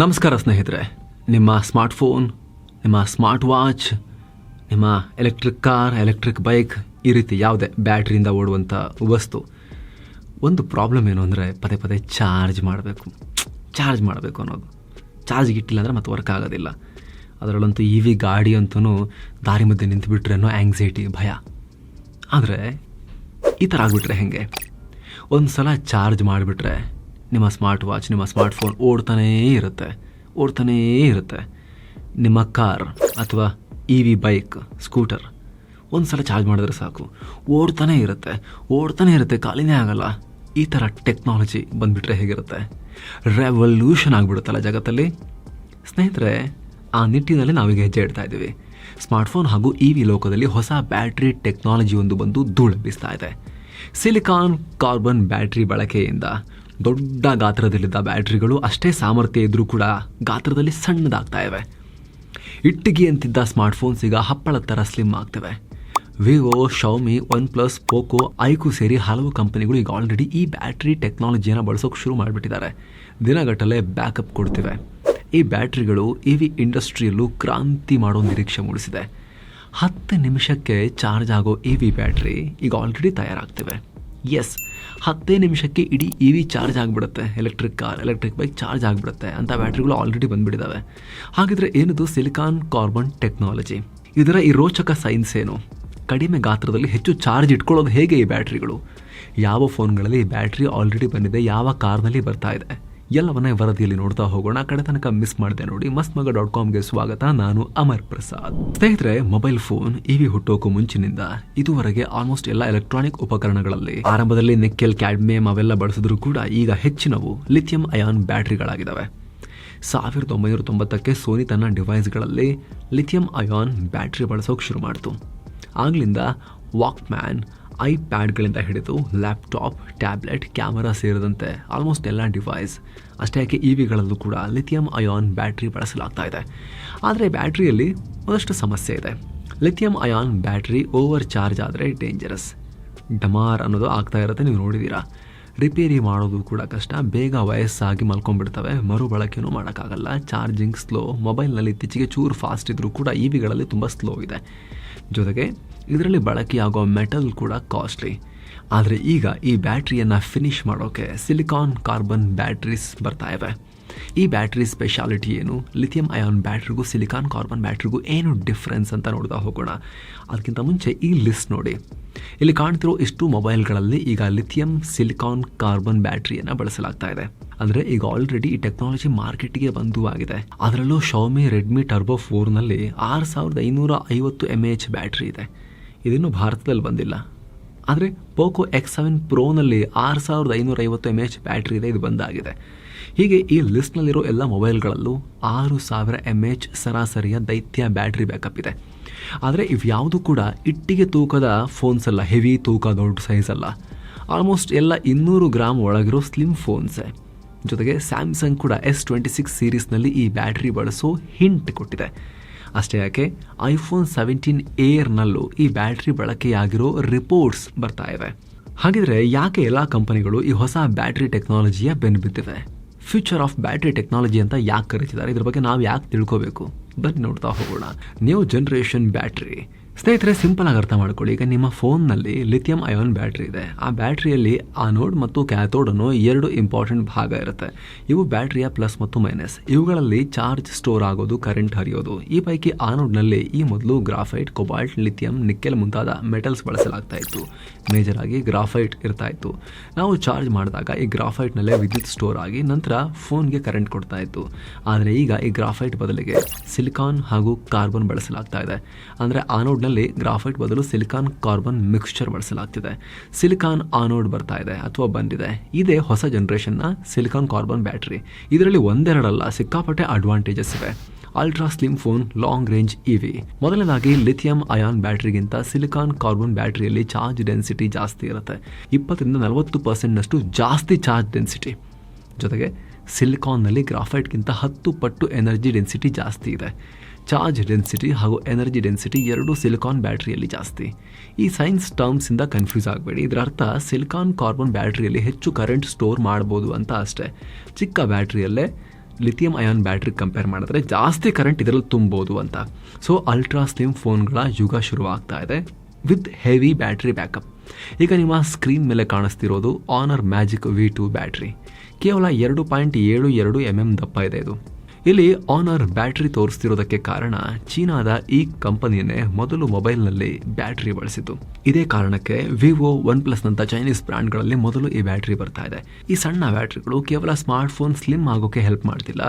ನಮಸ್ಕಾರ ಸ್ನೇಹಿತರೆ. ನಿಮ್ಮ ಸ್ಮಾರ್ಟ್ಫೋನ್ ನಿಮ್ಮ ಸ್ಮಾರ್ಟ್ ವಾಚ್ ನಿಮ್ಮ ಎಲೆಕ್ಟ್ರಿಕ್ ಕಾರ್ ಎಲೆಕ್ಟ್ರಿಕ್ ಬೈಕ್ ಈ ರೀತಿ ಯಾವುದೇ ಬ್ಯಾಟ್ರಿಯಿಂದ ಓಡುವಂಥ ವಸ್ತು. ಒಂದು ಪ್ರಾಬ್ಲಮ್ ಏನು ಅಂದರೆ ಪದೇ ಪದೇ ಚಾರ್ಜ್ ಮಾಡಬೇಕು. ಚಾರ್ಜ್ ಮಾಡಬೇಕು ಅನ್ನೋದು. ಚಾರ್ಜ್ ಇಟ್ಟಿಲ್ಲ ಅಂದರೆ ಮತ್ತೆ ವರ್ಕ್ ಆಗೋದಿಲ್ಲ. ಅದರಲ್ಲಂತೂ ಇ ವಿ ಗಾಡಿ ಅಂತೂ ದಾರಿ ಮಧ್ಯೆ ನಿಂತುಬಿಟ್ರೆ ಅನ್ನೋ ಆ್ಯಂಗ್ಸೈಟಿ ಭಯ. ಆದರೆ ಈ ಥರ ಆಗಿಬಿಟ್ರೆ ಹೇಗೆ? ಒಂದು ಸಲ ಚಾರ್ಜ್ ಮಾಡಿಬಿಟ್ರೆ ನಿಮ್ಮ ಸ್ಮಾರ್ಟ್ ವಾಚ್, ನಿಮ್ಮ ಸ್ಮಾರ್ಟ್ ಫೋನ್ ಓಡ್ತಾನೇ ಇರುತ್ತೆ ಓಡ್ತಾನೇ ಇರುತ್ತೆ. ನಿಮ್ಮ ಕಾರ್ ಅಥವಾ ಇ ವಿ ಬೈಕ್ ಸ್ಕೂಟರ್ ಒಂದು ಸಲ ಚಾರ್ಜ್ ಮಾಡಿದ್ರೆ ಸಾಕು. ಓಡ್ತಾನೇ ಇರುತ್ತೆ ಓಡ್ತಾನೇ ಇರುತ್ತೆ, ಖಾಲಿನೇ ಆಗಲ್ಲ. ಈ ಥರ ಟೆಕ್ನಾಲಜಿ ಬಂದುಬಿಟ್ರೆ ಹೇಗಿರುತ್ತೆ? ರೆವಲ್ಯೂಷನ್ ಆಗಿಬಿಡುತ್ತಲ್ಲ ಜಗತ್ತಲ್ಲಿ. ಸ್ನೇಹಿತರೆ, ಆ ನಿಟ್ಟಿನಲ್ಲಿ ನಾವೀಗ ಹೆಜ್ಜೆ ಇಡ್ತಾ ಇದ್ದೀವಿ. ಸ್ಮಾರ್ಟ್ಫೋನ್ ಹಾಗೂ ಇ ವಿ ಲೋಕದಲ್ಲಿ ಹೊಸ ಬ್ಯಾಟ್ರಿ ಟೆಕ್ನಾಲಜಿ ಒಂದು ಬಂದು ಧೂಳೆಬ್ಬಿಸ್ತಾ ಇದೆ. ಸಿಲಿಕಾನ್ ಕಾರ್ಬನ್ ಬ್ಯಾಟ್ರಿ ಬಳಕೆಯಿಂದ ದೊಡ್ಡ ಗಾತ್ರದಲ್ಲಿದ್ದ ಬ್ಯಾಟ್ರಿಗಳು ಅಷ್ಟೇ ಸಾಮರ್ಥ್ಯ ಇದ್ದರೂ ಕೂಡ ಗಾತ್ರದಲ್ಲಿ ಸಣ್ಣದಾಗ್ತಾ ಇವೆ. ಇಟ್ಟಿಗೆ ಅಂತಿದ್ದ ಸ್ಮಾರ್ಟ್ಫೋನ್ಸ್ ಈಗ ಹಪ್ಪಳ ಥರ ಸ್ಲಿಮ್ ಆಗ್ತವೆ. Vivo Xiaomi OnePlus Poco iQOO ಸೇರಿ ಹಲವು ಕಂಪನಿಗಳು ಈಗ ಆಲ್ರೆಡಿ ಈ ಬ್ಯಾಟ್ರಿ ಟೆಕ್ನಾಲಜಿಯನ್ನು ಬಳಸೋಕೆ ಶುರು ಮಾಡಿಬಿಟ್ಟಿದ್ದಾರೆ. ದಿನಗಟ್ಟಲೆ ಬ್ಯಾಕಪ್ ಕೊಡ್ತಿವೆ. ಈ ಬ್ಯಾಟ್ರಿಗಳು ಇ ವಿ ಇಂಡಸ್ಟ್ರಿಯಲ್ಲೂ ಕ್ರಾಂತಿ ಮಾಡೋ ನಿರೀಕ್ಷೆ ಮೂಡಿಸಿದೆ. ಹತ್ತು ನಿಮಿಷಕ್ಕೆ ಚಾರ್ಜ್ ಆಗೋ ಇ ವಿ ಬ್ಯಾಟ್ರಿ ಈಗ ಆಲ್ರೆಡಿ ತಯಾರಾಗ್ತಿವೆ. ಎಸ್ ಹತ್ತೇ ನಿಮಿಷಕ್ಕೆ ಇಡೀ ಇ ವಿ ಚಾರ್ಜ್ ಆಗಿಬಿಡುತ್ತೆ. Electric car electric bike charge ಆಗಿಬಿಡುತ್ತೆ. ಅಂತ ಬ್ಯಾಟ್ರಿಗಳು ಆಲ್ರೆಡಿ ಬಂದುಬಿಟ್ಟಿದ್ದಾವೆ ಹಾಗಿದ್ರೆ ಏನದು? ಸಿಲಿಕಾನ್ ಕಾರ್ಬನ್ ಟೆಕ್ನಾಲಜಿ ಇದರ ಈ ರೋಚಕ ಸೈನ್ಸ್ ಏನು? ಕಡಿಮೆ ಗಾತ್ರದಲ್ಲಿ ಹೆಚ್ಚು ಚಾರ್ಜ್ ಇಟ್ಕೊಳ್ಳೋದು ಹೇಗೆ ಈ ಬ್ಯಾಟ್ರಿಗಳು ಯಾವ ಫೋನ್ಗಳಲ್ಲಿ ಈ ಬ್ಯಾಟ್ರಿ ಆಲ್ರೆಡಿ ಬಂದಿದೆ? ಯಾವ ಕಾರ್ನಲ್ಲಿ ಬರ್ತಾ ಇದೆ? ಎಲ್ಲವನ್ನ ವರದಿಯಲ್ಲಿ ನೋಡ್ತಾ ಹೋಗೋಣ. ಕಡೆ ತನಕ ಮಿಸ್ ಮಾಡಿದೆ ನೋಡಿ. ಮಸ್ತ್ ಮಗ ಡಾಟ್ ಕಾಮ್ಗೆ ಸ್ವಾಗತ. ನಾನು ಅಮರ್ ಪ್ರಸಾದ್. ಸ್ನೇಹಿತರೆ ಮೊಬೈಲ್ ಫೋನ್ ಇವಿ ಹುಟ್ಟೋಕು ಮುಂಚಿನಿಂದ ಇದುವರೆಗೆ ಆಲ್ಮೋಸ್ಟ್ ಎಲ್ಲ ಎಲೆಕ್ಟ್ರಾನಿಕ್ ಉಪಕರಣಗಳಲ್ಲಿ, ಆರಂಭದಲ್ಲಿ ನಿಕ್ಕೆಲ್ ಕ್ಯಾಡ್ಮಿಯಂ ಅವೆಲ್ಲ ಬಳಸಿದ್ರು ಕೂಡ ಈಗ ಹೆಚ್ಚಿನವು ಲಿಥಿಯಂ ಅಯಾನ್ ಬ್ಯಾಟ್ರಿಗಳಾಗಿದ್ದಾವೆ ಸಾವಿರದ ಒಂಬೈನೂರ ತೊಂಬತ್ತಕ್ಕೆ ಸೋನಿ ತನ್ನ ಡಿವೈಸ್ಗಳಲ್ಲಿ ಲಿಥಿಯಂ ಅಯಾನ್ ಬ್ಯಾಟ್ರಿ ಬಳಸೋಕೆ ಶುರು ಮಾಡಿತು. ಆಗ್ಲಿಂದ ವಾಕ್ಮ್ಯಾನ್ ಐಪ್ಯಾಡ್ಗಳಿಂದ ಹಿಡಿದು ಲ್ಯಾಪ್ಟಾಪ್, ಟ್ಯಾಬ್ಲೆಟ್, ಕ್ಯಾಮರಾ ಸೇರಿದಂತೆ ಆಲ್ಮೋಸ್ಟ್ ಎಲ್ಲ ಡಿವೈಸ್ ಅಷ್ಟೇ ಯಾಕೆ ಇ ವಿಗಳಲ್ಲೂ ಕೂಡ ಲಿಥಿಯಂ ಅಯಾನ್ ಬ್ಯಾಟ್ರಿ ಬಳಸಲಾಗ್ತಾ ಇದೆ. ಆದರೆ ಬ್ಯಾಟ್ರಿಯಲ್ಲಿ ಒಂದಷ್ಟು ಸಮಸ್ಯೆ ಇದೆ. Lithium ion battery over charge ಆದರೆ ಡೇಂಜರಸ್ ಡಮಾರ್ ಅನ್ನೋದು ಆಗ್ತಾ ಇರುತ್ತೆ, ನೀವು ನೋಡಿದ್ದೀರಾ ರಿಪೇರಿ ಮಾಡೋದು ಕೂಡ ಕಷ್ಟ, ಬೇಗ ವಯಸ್ಸಾಗಿ ಮಲ್ಕೊಂಡ್ಬಿಡ್ತವೆ, ಮರುಬಳಕೆನೂ ಮಾಡೋಕ್ಕಾಗಲ್ಲ ಚಾರ್ಜಿಂಗ್ ಸ್ಲೋ ಮೊಬೈಲ್ನಲ್ಲಿ ಇತ್ತೀಚೆಗೆ ಚೂರು ಫಾಸ್ಟ್ ಇದ್ದರೂ ಕೂಡ ಇ ವಿಗಳಲ್ಲಿ ತುಂಬ ಸ್ಲೋ ಇದೆ. ಜೊತೆಗೆ ಇದರಲ್ಲಿ ಬಳಕೆಯಾಗೋ ಮೆಟಲ್ ಕೂಡ ಕಾಸ್ಟ್ಲಿ. ಆದರೆ ಈಗ ಈ ಬ್ಯಾಟ್ರಿಯನ್ನು ಫಿನಿಷ್ ಮಾಡೋಕ್ಕೆ ಸಿಲಿಕಾನ್ ಕಾರ್ಬನ್ ಬ್ಯಾಟ್ರೀಸ್ ಬರ್ತಾ ಇವೆ. ಈ ಬ್ಯಾಟ್ರಿ ಸ್ಪೆಷಾಲಿಟಿ ಏನು? ಲಿಥಿಯಂ ಅಯಾನ್ ಬ್ಯಾಟ್ರಿಗೂ ಸಿಲಿಕಾನ್ ಕಾರ್ಬನ್ ಬ್ಯಾಟ್ರಿಗೂ ಏನು ಡಿಫ್ರೆನ್ಸ್ ಅಂತ ನೋಡ್ತಾ ಹೋಗೋಣ. ಅದಕ್ಕಿಂತ ಮುಂಚೆ ಈ ಲಿಸ್ಟ್ ನೋಡಿ. ಇಲ್ಲಿ ಕಾಣ್ತಿರೋ ಇಷ್ಟು ಮೊಬೈಲ್ಗಳಲ್ಲಿ ಈಗ ಲಿಥಿಯಂ ಸಿಲಿಕಾನ್ ಕಾರ್ಬನ್ ಬ್ಯಾಟ್ರಿಯನ್ನು ಬಳಸಲಾಗ್ತಾ ಇದೆ. ಅಂದರೆ ಈಗ ಆಲ್ರೆಡಿ ಈ ಟೆಕ್ನಾಲಜಿ ಮಾರ್ಕೆಟ್ಗೆ ಬಂದು ಆಗಿದೆ. ಅದರಲ್ಲೂ ಶೌಮಿ ರೆಡ್ಮಿ ಟರ್ಬೋ ಫೋರ್ನಲ್ಲಿ ಆರು ಸಾವಿರದ ಐನೂರ ಐವತ್ತು ಎಂ ಎಚ್ ಬ್ಯಾಟ್ರಿ ಇದೆ. ಇದಿನ್ನೂ ಭಾರತದಲ್ಲಿ ಬಂದಿಲ್ಲ. ಆದರೆ ಪೋಕೋ ಎಕ್ಸ್ ಸೆವೆನ್ ಪ್ರೋನಲ್ಲಿ ಆರು ಸಾವಿರದ ಐನೂರ ಐವತ್ತು ಎಂ ಎಚ್ ಬ್ಯಾಟ್ರಿ ಇದೆ, ಇದು ಬಂದಾಗಿದೆ. ಹೀಗೆ ಈ ಲಿಸ್ಟ್ನಲ್ಲಿರೋ ಎಲ್ಲ ಮೊಬೈಲ್ಗಳಲ್ಲೂ ಆರು ಸಾವಿರ ಎಂ ಎಚ್ ಸರಾಸರಿಯ ದೈತ್ಯ ಬ್ಯಾಟ್ರಿ ಬ್ಯಾಕಪ್ ಇದೆ. ಆದರೆ ಇವ್ಯಾವುದು ಕೂಡ ಇಟ್ಟಿಗೆ ತೂಕದ ಫೋನ್ಸ್ ಅಲ್ಲ ಹೆವಿ ತೂಕ, ದೊಡ್ಡ ಸೈಜ್ ಅಲ್ಲ. ಆಲ್ಮೋಸ್ಟ್ ಎಲ್ಲ ಇನ್ನೂರು ಗ್ರಾಮ್ ಒಳಗಿರೋ ಸ್ಲಿಮ್ ಫೋನ್ಸೇ ಜೊತೆಗೆ ಸ್ಯಾಮ್ಸಂಗ್ ಕೂಡ ಎಸ್ ಟ್ವೆಂಟಿ ಸಿಕ್ಸ್ ಸೀರೀಸ್ನಲ್ಲಿ ಈ ಬ್ಯಾಟ್ರಿ ಬಳಸೋ ಹಿಂಟ್ ಕೊಟ್ಟಿದೆ. ಅಷ್ಟೇ ಯಾಕೆ ಐಫೋನ್ ಸೆವೆಂಟೀನ್ ಏರ್ನಲ್ಲೂ ಈ ಬ್ಯಾಟ್ರಿ ಬಳಕೆಯಾಗಿರೋ ರಿಪೋರ್ಟ್ಸ್ ಬರ್ತಾ ಇವೆ ಹಾಗಿದ್ರೆ ಯಾಕೆ ಎಲ್ಲ ಕಂಪನಿಗಳು ಈ ಹೊಸ ಬ್ಯಾಟ್ರಿ ಟೆಕ್ನಾಲಜಿಯ ಬೆನ್ನು ಬಿದ್ದಿವೆ? ಫ್ಯೂಚರ್ ಆಫ್ ಬ್ಯಾಟ್ರಿ ಟೆಕ್ನಾಲಜಿ ಅಂತ ಯಾಕೆ ಕರೀತಿದ್ದಾರೆ? ಇದ್ರ ಬಗ್ಗೆ ನಾವು ಯಾಕೆ ತಿಳ್ಕೋಬೇಕು? ಬನ್ನಿ ನೋಡ್ತಾ ಹೋಗೋಣ. New generation battery. ಸ್ನೇಹಿತರೆ ಸಿಂಪಲ್ ಆಗಿ ಅರ್ಥ ಮಾಡ್ಕೊಳ್ಳಿ. ಈಗ ನಿಮ್ಮ ಫೋನ್ನಲ್ಲಿ ಲಿಥಿಯಂ ಅಯೋನ್ ಬ್ಯಾಟ್ರಿ ಇದೆ. ಆ ಬ್ಯಾಟ್ರಿಯಲ್ಲಿ ಆನೋಡ್ ಮತ್ತು ಕ್ಯಾಥೋಡ್ ಅನ್ನೋ ಎರಡು ಇಂಪಾರ್ಟೆಂಟ್ ಭಾಗ ಇರುತ್ತೆ. ಇವು ಬ್ಯಾಟ್ರಿಯ ಪ್ಲಸ್ ಮತ್ತು ಮೈನಸ್ ಇವುಗಳಲ್ಲಿ ಚಾರ್ಜ್ ಸ್ಟೋರ್ ಆಗೋದು ಕರೆಂಟ್ ಹರಿಯೋದು. ಈ ಪೈಕಿ ಆನೋಡ್ನಲ್ಲಿ ಈ ಮೊದಲು ಗ್ರಾಫೈಟ್ ಕೊಬಾಲ್ಟ್ ಲಿಥಿಯಂ ನಿಕ್ಕೆಲ್ ಮುಂತಾದ ಮೆಟಲ್ಸ್ ಬಳಸಲಾಗ್ತಾ ಇತ್ತು. ಮೇಜರ್ ಆಗಿ ಗ್ರಾಫೈಟ್ ಇರ್ತಾ ಇತ್ತು. ನಾವು ಚಾರ್ಜ್ ಮಾಡಿದಾಗ ಈ ಗ್ರಾಫೈಟ್ನಲ್ಲೇ ವಿದ್ಯುತ್ ಸ್ಟೋರ್ ಆಗಿ ನಂತರ ಫೋನ್ಗೆ ಕರೆಂಟ್ ಕೊಡ್ತಾ ಇತ್ತು. ಆದರೆ ಈಗ ಈ ಗ್ರಾಫೈಟ್ ಬದಲಿಗೆ ಸಿಲಿಕಾನ್ ಹಾಗೂ ಕಾರ್ಬನ್ ಬಳಸಲಾಗ್ತಾ ಇದೆ. ಅಂದರೆ ಆನೋಡ್ನಲ್ಲಿ ಗ್ರಾಫೈಟ್ ಬದಲು ಸಿಲಿಕಾನ್ ಕಾರ್ಬನ್ ಮಿಕ್ಸ್ಚರ್ ಬಳಸಲಾಗ್ತಿದೆ. ಸಿಲಿಕಾನ್ ಆನೋಡ್ ಬರ್ತಾ ಇದೆ ಅಥವಾ ಬಂದಿದೆ. ಇದೇ ಹೊಸ ಜನ್ರೇಷನ್ನ ಸಿಲಿಕಾನ್ ಕಾರ್ಬನ್ ಬ್ಯಾಟ್ರಿ. ಇದರಲ್ಲಿ ಒಂದೆರಡಲ್ಲ, ಸಿಕ್ಕಾಪಟ್ಟೆ ಅಡ್ವಾಂಟೇಜಸ್ ಇವೆ ultra slim phone long range EV ಮೊದಲನೇದಾಗಿ ಲಿಥಿಯಂ ಅಯಾನ್ ಬ್ಯಾಟ್ರಿಗಿಂತ ಸಿಲಿಕಾನ್ ಕಾರ್ಬನ್ ಬ್ಯಾಟ್ರಿಯಲ್ಲಿ ಚಾರ್ಜ್ ಡೆನ್ಸಿಟಿ ಜಾಸ್ತಿ ಇರುತ್ತೆ. ಇಪ್ಪತ್ತರಿಂದ ನಲವತ್ತು ಪರ್ಸೆಂಟ್ನಷ್ಟು ಜಾಸ್ತಿ ಚಾರ್ಜ್ ಡೆನ್ಸಿಟಿ ಜೊತೆಗೆ, ಸಿಲಿಕಾನ್ನಲ್ಲಿ ಗ್ರಾಫೈಟ್ಗಿಂತ ಹತ್ತು ಪಟ್ಟು ಎನರ್ಜಿ ಡೆನ್ಸಿಟಿ ಜಾಸ್ತಿ ಇದೆ. ಚಾರ್ಜ್ ಡೆನ್ಸಿಟಿ ಹಾಗೂ ಎನರ್ಜಿ ಡೆನ್ಸಿಟಿ ಎರಡೂ ಸಿಲಿಕಾನ್ ಬ್ಯಾಟ್ರಿಯಲ್ಲಿ ಜಾಸ್ತಿ. ಈ ಸೈನ್ಸ್ ಟರ್ಮ್ಸಿಂದ ಕನ್ಫ್ಯೂಸ್ ಆಗಬೇಡಿ. ಇದರ ಅರ್ಥ ಸಿಲಿಕಾನ್ ಕಾರ್ಬನ್ ಬ್ಯಾಟ್ರಿಯಲ್ಲಿ ಹೆಚ್ಚು ಕರೆಂಟ್ ಸ್ಟೋರ್ ಮಾಡ್ಬೋದು ಅಂತ ಅಷ್ಟೇ. ಚಿಕ್ಕ ಬ್ಯಾಟ್ರಿಯಲ್ಲೇ ಲಿಥಿಯಂ ಅಯಾನ್ ಬ್ಯಾಟ್ರಿ ಕಂಪೇರ್ ಮಾಡಿದ್ರೆ ಜಾಸ್ತಿ ಕರೆಂಟ್ ಇದರಲ್ಲಿ ತುಂಬೋದು ಅಂತ. ಸೊ, ಅಲ್ಟ್ರಾ ಸ್ಲಿಮ್ ಫೋನ್ಗಳ ಯುಗ ಶುರುವಾಗ್ತಾ ಇದೆ. With heavy battery backup. ಈಗ ನಿಮ್ಮ ಸ್ಕ್ರೀನ್ ಮೇಲೆ ಕಾಣಿಸ್ತಿರೋದು Honor magic V two battery. ಕೇವಲ ಎರಡು ಪಾಯಿಂಟ್ ಏಳು ಎರಡು ಎಂ ಎಂ ದಪ್ಪ ಇದೆ ಇದು. ಇಲ್ಲಿ ಆನರ್ ಬ್ಯಾಟ್ರಿ ತೋರಿಸ್ತಿರೋದಕ್ಕೆ ಕಾರಣ ಚೀನಾದ ಈ ಕಂಪನಿಯನ್ನೇ ಮೊದಲು ಮೊಬೈಲ್ನಲ್ಲಿ ಬ್ಯಾಟ್ರಿ ಬಳಸಿತು ಇದೇ ಕಾರಣಕ್ಕೆ ವಿವೋ ಒನ್ ಪ್ಲಸ್ನಂಥ ಚೈನೀಸ್ ಬ್ರ್ಯಾಂಡ್ಗಳಲ್ಲಿ ಮೊದಲು ಈ ಬ್ಯಾಟ್ರಿ ಬರ್ತಾ ಇದೆ. ಈ ಸಣ್ಣ ಬ್ಯಾಟ್ರಿಗಳು ಕೇವಲ ಸ್ಮಾರ್ಟ್ ಫೋನ್ ಸ್ಲಿಮ್ ಆಗೋಕೆ ಹೆಲ್ಪ್ ಮಾಡ್ತಿಲ್ಲ.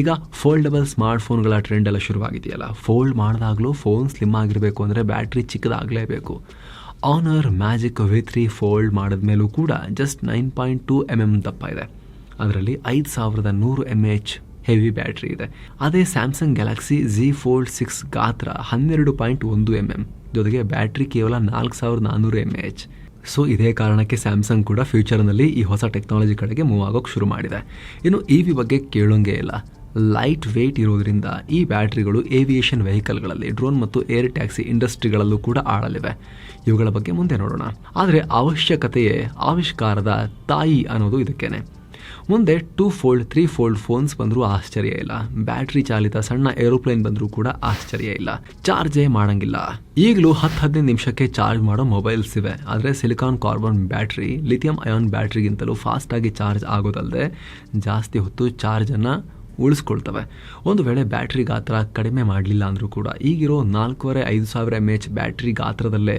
ಈಗ ಫೋಲ್ಡಬಲ್ ಸ್ಮಾರ್ಟ್ ಫೋನ್ಗಳ ಟ್ರೆಂಡ್ ಎಲ್ಲ ಶುರುವಾಗಿದೆಯಲ್ಲ. ಫೋಲ್ಡ್ ಮಾಡಿದಾಗಲೂ ಫೋನ್ ಸ್ಲಿಮ್ ಆಗಿರಬೇಕು ಅಂದರೆ battery ಚಿಕ್ಕದಾಗಲೇಬೇಕು. Honor magic V three fold ಮಾಡಿದ್ಮೇಲೂ ಕೂಡ just nine point two M M ದಪ್ಪ ಇದೆ. ಅದರಲ್ಲಿ ಐದು ಸಾವಿರದ ನೂರು ಎಂ ಎಚ್ ಹೆವಿ ಬ್ಯಾಟ್ರಿ ಇದೆ. ಅದೇ Samsung Galaxy Z fold six ಗಾತ್ರ ಹನ್ನೆರಡು ಪಾಯಿಂಟ್ ಒಂದು ಎಂ ಎಂ ಜೊತೆಗೆ ಬ್ಯಾಟ್ರಿ ಕೇವಲ ನಾಲ್ಕು ಸಾವಿರದ ನಾನ್ನೂರು ಎಂ ಎಚ್ ಸೊ ಇದೇ ಕಾರಣಕ್ಕೆ ಸ್ಯಾಮ್ಸಂಗ್ ಕೂಡ ಫ್ಯೂಚರ್ನಲ್ಲಿ ಈ ಹೊಸ ಟೆಕ್ನಾಲಜಿ ಕಡೆಗೆ ಮೂವ್ ಆಗೋಕ್ಕೆ ಶುರು ಮಾಡಿದೆ. ಇನ್ನು ಇ ವಿ ಬಗ್ಗೆ ಕೇಳೋಂಗೆ ಇಲ್ಲ. ಲೈಟ್ ವೆಯ್ಟ್ ಇರೋದ್ರಿಂದ ಈ ಬ್ಯಾಟ್ರಿಗಳು ಏವಿಯೇಷನ್ ವೆಹಿಕಲ್ಗಳಲ್ಲಿ ಡ್ರೋನ್ ಮತ್ತು ಏರ್ ಟ್ಯಾಕ್ಸಿ ಇಂಡಸ್ಟ್ರಿಗಳಲ್ಲೂ ಕೂಡ ಆಳಲಿವೆ. ಇವುಗಳ ಬಗ್ಗೆ ಮುಂದೆ ನೋಡೋಣ. ಆದರೆ ಅವಶ್ಯಕತೆಯೇ ಆವಿಷ್ಕಾರದ ತಾಯಿ ಅನ್ನೋದು ಇದಕ್ಕೇನೆ. ಮುಂದೆ two fold three fold phones ಬಂದರೂ ಆಶ್ಚರ್ಯ ಇಲ್ಲ. ಬ್ಯಾಟ್ರಿ ಚಾಲಿತ ಸಣ್ಣ ಏರೋಪ್ಲೇನ್ ಬಂದರೂ ಕೂಡ ಆಶ್ಚರ್ಯ ಇಲ್ಲ. ಚಾರ್ಜೇ ಮಾಡಂಗಿಲ್ಲ. ಈಗಲೂ ಹತ್ತು ಹದಿನೈದು ನಿಮಿಷಕ್ಕೆ ಚಾರ್ಜ್ ಮಾಡೋ ಮೊಬೈಲ್ಸ್ ಇವೆ. ಆದರೆ silicon carbon battery lithium ion ಬ್ಯಾಟ್ರಿಗಿಂತಲೂ ಫಾಸ್ಟಾಗಿ ಚಾರ್ಜ್ ಆಗೋದಲ್ಲದೆ ಜಾಸ್ತಿ ಹೊತ್ತು ಚಾರ್ಜನ್ನು ಉಳಿಸ್ಕೊಳ್ತವೆ. ಒಂದು ವೇಳೆ ಬ್ಯಾಟ್ರಿ ಗಾತ್ರ ಕಡಿಮೆ ಮಾಡಲಿಲ್ಲ ಅಂದರೂ ಕೂಡ ಈಗಿರೋ ನಾಲ್ಕೂವರೆ, ಐದು ಸಾವಿರ ಎಂ ಎಚ್ ಬ್ಯಾಟ್ರಿ ಗಾತ್ರದಲ್ಲೇ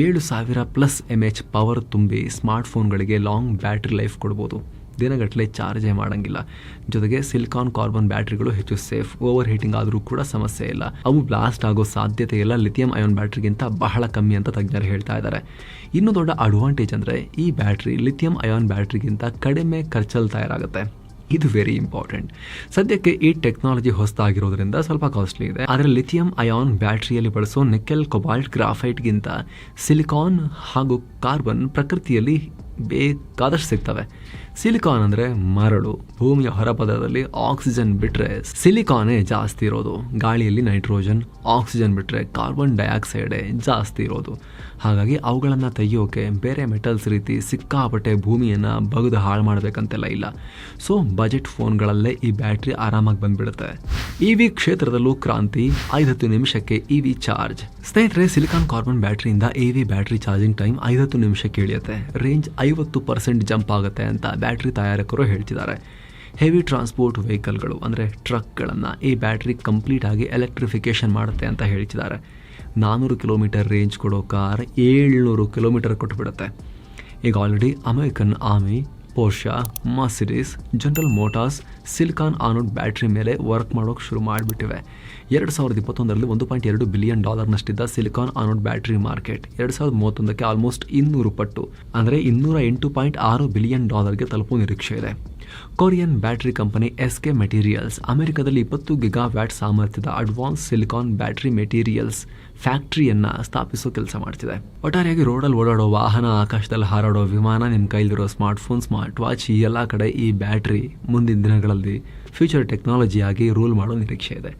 ಏಳು ಸಾವಿರ ಪ್ಲಸ್ ಎಂ ಎಚ್ ಪವರ್ ತುಂಬಿ ಸ್ಮಾರ್ಟ್ಫೋನ್ಗಳಿಗೆ ಲಾಂಗ್ ಬ್ಯಾಟ್ರಿ ಲೈಫ್ ಕೊಡ್ಬೋದು. ದಿನಗಟ್ಟಲೆ ಚಾರ್ಜೇ ಮಾಡೋಂಗಿಲ್ಲ. ಜೊತೆಗೆ ಸಿಲಿಕಾನ್ ಕಾರ್ಬನ್ ಬ್ಯಾಟ್ರಿಗಳು ಹೆಚ್ಚು ಸೇಫ್ ಓವರ್ ಹೀಟಿಂಗ್ ಆದರೂ ಕೂಡ ಸಮಸ್ಯೆ ಇಲ್ಲ. ಅವು ಬ್ಲಾಸ್ಟ್ ಆಗೋ ಸಾಧ್ಯತೆ ಇಲ್ಲ. ಲಿಥಿಯಂ ಅಯೋನ್ ಬ್ಯಾಟ್ರಿಗಿಂತ ಬಹಳ ಕಮ್ಮಿ ಅಂತ ತಜ್ಞರು ಹೇಳ್ತಾ ಇದ್ದಾರೆ. ಇನ್ನೂ ದೊಡ್ಡ ಅಡ್ವಾಂಟೇಜ್ ಅಂದರೆ ಈ ಬ್ಯಾಟ್ರಿ ಲಿಥಿಯಂ ಅಯೋನ್ ಬ್ಯಾಟ್ರಿಗಿಂತ ಕಡಿಮೆ ಖರ್ಚಲ್ಲಿ ತಯಾರಾಗುತ್ತೆ. ಇದು ವೆರಿ ಇಂಪಾರ್ಟೆಂಟ್ ಸದ್ಯಕ್ಕೆ ಈ ಟೆಕ್ನಾಲಜಿ ಹೊಸದಾಗಿರೋದ್ರಿಂದ ಸ್ವಲ್ಪ ಕಾಸ್ಟ್ಲಿ ಇದೆ. ಆದರೆ ಲಿಥಿಯಂ ಅಯಾನ್ ಬ್ಯಾಟ್ರಿಯಲ್ಲಿ ಬಳಸೋ ನೆಕ್ಕೆಲ್ ಕೊಬಾಲ್ಟ್ ಗ್ರಾಫೈಟ್ಗಿಂತ ಸಿಲಿಕಾನ್ ಹಾಗೂ ಕಾರ್ಬನ್ ಪ್ರಕೃತಿಯಲ್ಲಿ ಬೇಕಾದಷ್ಟು ಸಿಗ್ತವೆ. ಸಿಲಿಕಾನ್ ಅಂದರೆ ಮರಳು. ಭೂಮಿಯ ಹೊರಪದರದಲ್ಲಿ ಆಕ್ಸಿಜನ್ ಬಿಟ್ಟರೆ ಸಿಲಿಕಾನೇ ಜಾಸ್ತಿ ಇರೋದು. ಗಾಳಿಯಲ್ಲಿ ನೈಟ್ರೋಜನ್, ಆಕ್ಸಿಜನ್ ಬಿಟ್ಟರೆ ಕಾರ್ಬನ್ ಡೈಆಕ್ಸೈಡೇ ಜಾಸ್ತಿ ಇರೋದು. ಹಾಗಾಗಿ ಅವುಗಳನ್ನು ತೆಗೆಯೋಕೆ ಬೇರೆ ಮೆಟಲ್ಸ್ ರೀತಿ ಸಿಕ್ಕಾಪಟ್ಟೆ ಭೂಮಿಯನ್ನು ಬಗೆದು ಹಾಳು ಮಾಡಬೇಕಂತೆಲ್ಲ ಇಲ್ಲ. ಸೊ, ಬಜೆಟ್ ಫೋನ್ಗಳಲ್ಲೇ ಈ ಬ್ಯಾಟ್ರಿ ಆರಾಮಾಗಿ ಬಂದ್ಬಿಡುತ್ತೆ. ಇ ವಿ ಕ್ಷೇತ್ರದಲ್ಲೂ ಕ್ರಾಂತಿ, ಐದತ್ತು ನಿಮಿಷಕ್ಕೆ ಇ ವಿ ಚಾರ್ಜ್. ಸ್ನೇಹಿತರೆ, silicon carbon ಬ್ಯಾಟ್ರಿಯಿಂದ E V battery charging time ಐದತ್ತು ನಿಮಿಷಕ್ಕೆ ಇಳಿಯುತ್ತೆ. ರೇಂಜ್ ಐವತ್ತು ಪರ್ಸೆಂಟ್ ಜಂಪ್ ಆಗುತ್ತೆ ಅಂತ ಬ್ಯಾಟ್ರಿ ತಯಾರಕರು ಹೇಳ್ತಿದ್ದಾರೆ. ಹೆವಿ ಟ್ರಾನ್ಸ್ಪೋರ್ಟ್ ವೆಹಿಕಲ್ಗಳು, ಅಂದರೆ ಟ್ರಕ್ಗಳನ್ನು ಈ ಬ್ಯಾಟ್ರಿ ಕಂಪ್ಲೀಟ್ ಆಗಿ ಎಲೆಕ್ಟ್ರಿಫಿಕೇಷನ್ ಮಾಡುತ್ತೆ ಅಂತ ಹೇಳ್ತಿದ್ದಾರೆ. ನಾನ್ನೂರು ಕಿಲೋಮೀಟರ್ ರೇಂಜ್ ಕೊಡೋ ಕಾರ್ ಏಳ್ನೂರು ಕಿಲೋಮೀಟರ್ ಕೊಟ್ಟುಬಿಡುತ್ತೆ ಈಗ already American army Porsche Mercedes General Motors silicon anode battery ಮೇಲೆ ವರ್ಕ್ ಮಾಡೋಕೆ ಶುರು ಮಾಡಿಬಿಟ್ಟಿವೆ. ಎರಡು ಸಾವಿರದ ಇಪ್ಪತ್ತೊಂದರಲ್ಲಿ ಒಂದು ಪಾಯಿಂಟ್ ಎರಡು ಬಿಲಿಯನ್ ಡಾಲರ್ನಷ್ಟಿದ್ದ ಸಿಲಿಕಾನ್ ಆನೋಡ್ ಬ್ಯಾಟ್ರಿ ಮಾರ್ಕೆಟ್ ಎರಡು ಸಾವಿರದ ಮೂವತ್ತೊಂದಕ್ಕೆ ಆಲ್ಮೋಸ್ಟ್ ಇನ್ನೂರು ಪಟ್ಟು. ಅಂದರೆ ಇನ್ನೂರ ಎಂಟು ಪಾಯಿಂಟ್ ಆರು ಬಿಲಿಯನ್ ಡಾಲರ್ಗೆ ತಲುಪುವ ನಿರೀಕ್ಷೆ ಇದೆ. Korean battery company S K materials ಅಮೆರಿಕದಲ್ಲಿ ಇಪ್ಪತ್ತು ಗಿಗಾ ವ್ಯಾಟ್ ಸಾಮರ್ಥ್ಯದ ಅಡ್ವಾನ್ಸ್ ಸಿಲಿಕಾನ್ ಬ್ಯಾಟರಿ ಮೆಟೀರಿಯಲ್ಸ್ ಫ್ಯಾಕ್ಟ್ರಿಯನ್ನು ಸ್ಥಾಪಿಸೋ ಕೆಲಸ ಮಾಡ್ತಿದೆ. ಒಟ್ಟಾರೆಯಾಗಿ ರೋಡಲ್ಲಿ ಓಡಾಡೋ ವಾಹನ, ಆಕಾಶದಲ್ಲಿ ಹಾರಾಡೋ ವಿಮಾನ ನಿಮ್ಮ ಕೈಲಿರೋ ಸ್ಮಾರ್ಟ್ಫೋನ್ ಸ್ಮಾರ್ಟ್ ವಾಚ್ ಈ ಎಲ್ಲ ಕಡೆ ಈ ಬ್ಯಾಟ್ರಿ ಮುಂದಿನ ದಿನಗಳಲ್ಲಿ ಫ್ಯೂಚರ್ ಟೆಕ್ನಾಲಜಿಯಾಗಿ ರೂಲ್ ಮಾಡೋ ನಿರೀಕ್ಷೆ ಇದೆ.